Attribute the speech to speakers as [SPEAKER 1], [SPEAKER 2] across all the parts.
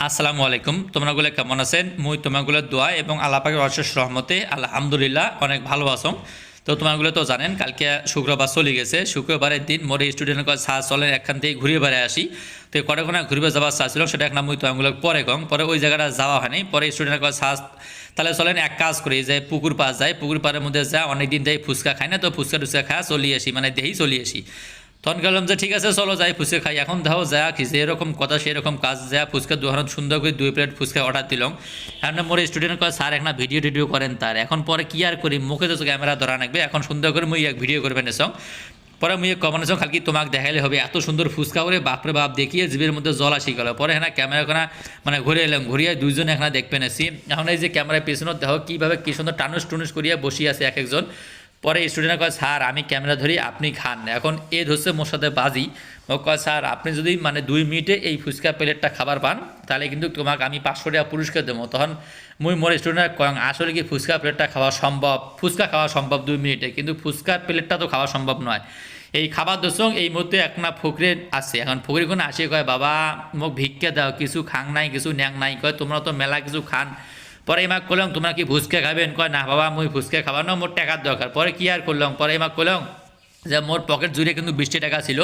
[SPEAKER 1] আসসালামু আলাইকুম। তোমরাগুলো কেমন আছেন? মুই তোমাগুলো দোয়া এবং আল্লাপাকের অশেষ রহমতে আলহামদুলিল্লাহ অনেক ভালো আছো। তো তোমাগুলো তো জানেন, কালকে শুক্রবার চলে গেছে। শুক্রবারের দিন মোর স্টুডেন্টের কাছে সাহা চলেন এখান থেকে ঘুরিয়ে বেড়ায় আসি। তো কতক্ষণ ঘুরিয়ে যাওয়ার চাচ্ছিল সেটা এখন মুই তোমাগুলো পরে কম। পরে ওই জায়গাটা যাওয়া হয়নি। পরে কাছে সাহস তাহলে চলেন এক কাজ করি, যে পুকুর পাশ যায় পুকুর পাড়ের মধ্যে যা অনেক দিন তাই ফুচকা খাই না, তো ফুচকা টুচকা খায় চলিয়ে আসি মানে দেহি চলিয়ে আসি। তখন গেলাম যে, ঠিক আছে, চলো যাই, ফুচকা খাই। এখন দেখো, যা কি যেরকম কথা, সেরকম কাজ, যা ফুচকা দোকান সুন্দর করে দুই প্লেট ফুচকা অর্ডার দিলাম। এখন মোর স্টুডেন্ট কয়, স্যার একটা ভিডিও টিডিও করেন তার। এখন পরে কি আর করি? মুখে তো ক্যামেরা ধরা রাখবে এখন সুন্দর করে মুই এক ভিডিও করবেন এসং পরে মুই কমানো খালকি, তোমাকে দেখাইলে হবে। এত সুন্দর ফুচকা করে বাপরে বাপ, দেখিয়ে জীবের মধ্যে জল আসি গেল। পরে হ্যাঁ ক্যামেরা খানা মানে ঘুরে এলাম। ঘুরিয়ে দুইজন এখানে দেখবেন এসি এখন এই যে ক্যামেরার পেছনে দেখো, কীভাবে কি সুন্দর টানুস টুনুস করিয়া বসিয়ে আছে এক একজন। পরে স্টুডেন্টরা কয়, স্যার, আমি ক্যামেরা ধরি, আপনি খান। এখন এ ধরছে মোর সাথে বাজি। ও কয়, স্যার, আপনি যদি মানে দুই মিনিটে এই ফুচকা প্লেটটা খাবার পান, তাহলে কিন্তু তোমাকে আমি পাঁচশো টাকা পুরস্কার দেবো। তখন মুই মোর স্টুডেন্টরা কয়, আসলে কি ফুচকা প্লেটটা খাওয়া সম্ভব? ফুচকা খাওয়া সম্ভব দুই মিনিটে, কিন্তু ফুচকার প্লেটটা তো খাওয়া সম্ভব নয়। এই খাবার দোষং এই মুহূর্তে একটা ফকরে আছে এখন ফকরি কোনো আসে, কয়, বাবা, মোক ভিক্ষা দাও, কিছু খাং নাই, কিছু ন্যাং নাই। কয়, তোমরা তো মেলা কিছু খান। পরে এমাক করলাম তোমরা কি ফুচকা খাবেন কয়, না বাবা, মুই ফুচকা খাবার না, মোর টাকার দরকার। পরে কি আর করলাম? পরে এমাক করলাম যে মোর পকেট জুড়ে কিন্তু বিশটি টাকা ছিল।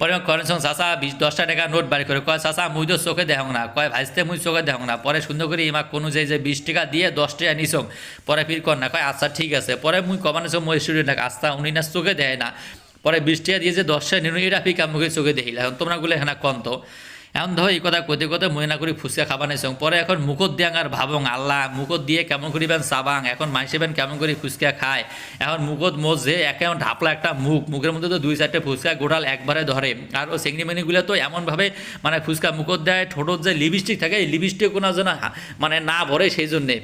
[SPEAKER 1] পরে করেন সঙ্গে চাষা বিশ, দশটা টাকা নোট বাড়ি করে। কয় চাষা মুই তো চোখে দেখ না। কয়, ভাইসতে, মুই চোখে দেখ না। পরে সুন্দর করে এমাক কোনো যে যে বিশ টাকা দিয়ে দশ টাকা নিছং, পরে ফির কর না। কয় আচ্ছা ঠিক আছে। পরে মুই কমানো মই স্টুডেন্ট আস্তা উনি না চোখে দেয় না। পরে বিশ টাকা দিয়ে যে দশটা নিন, এটা ফিকা মুখে চোখে দেখিলা। তোমরা গুলো এখানে কন্ত। এখন ধর এই কথা কইতে মই মহিনা করি ফুচকা খাবা নাইছং পরে এখন মুখত দিয়াং আর ভাবং আল্লাহ, মুখত দিয়ে কেমন করিবেন চাবাং, এখন মাইসেবেন কেমন করি ফুচকা খায়। এখন মুখত মোজ যে একে ঢাপলা একটা মুখ, মুখের মধ্যে তো দুই চারটে ফুচকা গোড়াল একবারে ধরে আর ও সেংনিমেনিগুলো তো এমনভাবে মানে ফুচকা মুখত দেয়, ঠোঁটত যে লিপস্টিক থাকে, এই লিপস্টিক কোনো যেন মানে না ভরে সেই জন্যে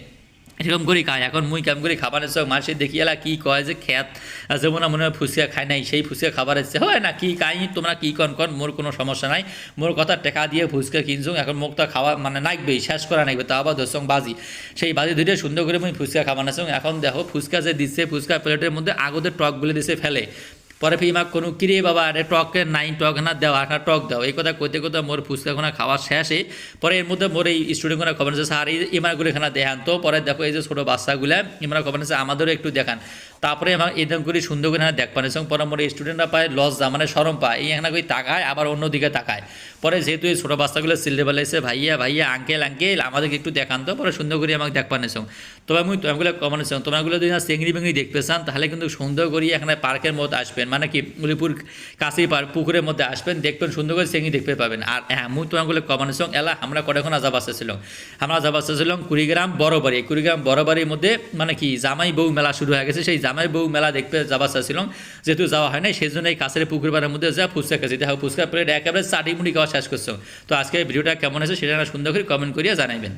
[SPEAKER 1] এরকম করি খায়। এখন মুই কেমন করি খাবারের সব মাসে দেখি এলা কি কয় যে খ্যাত। যেমন মনে হয় ফুচকা খায় নাই, সেই ফুচকা খাবার এসছে। হয় না, কি কাই তোমরা কি কন কন, মোর কোনো সমস্যা নাই। মোর কথা টেকা দিয়ে ফুচকা কিনছো, এখন মুখ তো খাওয়া মানে নাকবেই শেষ করা নাকবে তা আবার ধরছং বাজি। সেই বাজি ধরে সুন্দর করে মুই ফুচকা খাবার নাচং এখন দেখো, ফুচকা যে দিচ্ছে ফুচকা প্লেটের মধ্যে আগতে টক বলে দিছে, ফেলে। পরে ফিমা কোনো, কিরে বাবা আরে টকে নাই টক, না দেওয়া না টক দাও। এই কথা কইতে কইতে মোর ফুচকাখানা খাওয়া শেষে পরে এর মধ্যে মোর এই স্টুডেন্টগুলো খবর আছে স্যার, এই ইমানগুলো এখানে দেখান তো। পরে দেখো এই যে ছোটো বাচ্চাগুলা, ইমার খবর আছে আমাদেরও একটু দেখান। তারপরে আমার এরকম করে সুন্দর করে দেখ পানে এবং পরে মোর স্টুডেন্টরা পায় লস যা মানে সরম পায়। এই এখানে কই তাকায়, আবার অন্যদিকে তাকায়। পরে যেহেতু এই ছোটো বাচ্চাগুলো সিলতে বেলাইছে ভাইয়া ভাইয়া আঙ্কেল আঙ্কেল আমাদেরকে একটু দেখান তো পরে সুন্দর করে আমাকে দেখ পানে তবে আমি তোমাগুলো কমানো চাই তোমাগুলো যদি না চেংড়ি বেঙ্গি দেখতে চান, তাহলে কিন্তু সুন্দর করে এখানে পার্কের মধ্যে আসবেন। মানে কি, উলিপুর কাশি পার্ক পুকুরের মধ্যে আসবেন, দেখবেন সুন্দর করে চেংড়ি দেখতে পাবেন। আর হ্যাঁ মুই তোমাগুলো কমানো চাই এলা, আমরা কতক্ষণ আজাব আসতেছিলাম আমরা আজাব আসতেছিলাম কুড়িগ্রাম, বড়বাড়ি। কুড়িগ্রাম, বড়বাড়ির মধ্যে মানে কি, জামাই বউ মেলা শুরু হয়ে গেছে। সেই জামাই বউ মেলা দেখতে যাবার চাচ্ছিলাম যেহেতু যাওয়া হয় না সেই জন্য এই কাছের পুকুর পাড়ের মধ্যে যা ফুচকা খাচ্ছি দেখো, ফুচকা প্লেট একেবারে চাটি মুড়ি খাওয়া শেষ করছ। তো আজকে ভিডিওটা কেমন আছে সেটা সুন্দর করে কমেন্ট করিয়া জানাইবেন।